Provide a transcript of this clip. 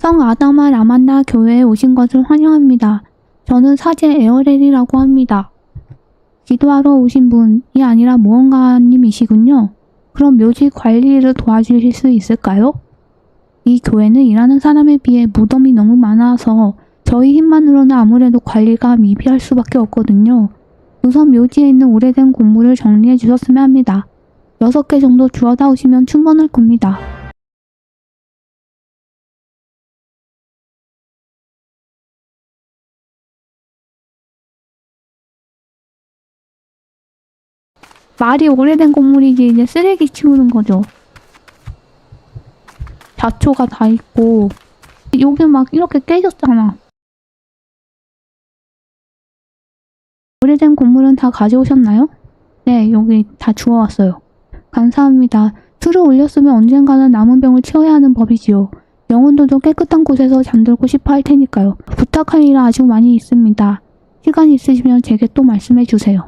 성 아다마 라만다 교회에 오신 것을 환영합니다. 저는 사제 에어렐이라고 합니다. 기도하러 오신 분이 아니라 무언가님이시군요. 그럼 묘지 관리를 도와주실 수 있을까요? 이 교회는 일하는 사람에 비해 무덤이 너무 많아서 저희 힘만으로는 아무래도 관리가 미비할 수밖에 없거든요. 우선 묘지에 있는 오래된 공물을 정리해 주셨으면 합니다. 6개 정도 주워다 오시면 충분할 겁니다. 말이 오래된 건물이지 이제 쓰레기 치우는 거죠. 자초가 다 있고 여기 막 이렇게 깨졌잖아. 오래된 건물은 다 가져오셨나요? 네, 여기 다 주워왔어요. 감사합니다. 술을 올렸으면 언젠가는 남은 병을 치워야 하는 법이지요. 영혼들도 깨끗한 곳에서 잠들고 싶어 할 테니까요. 부탁할 일은 아주 많이 있습니다. 시간 있으시면 제게 또 말씀해 주세요.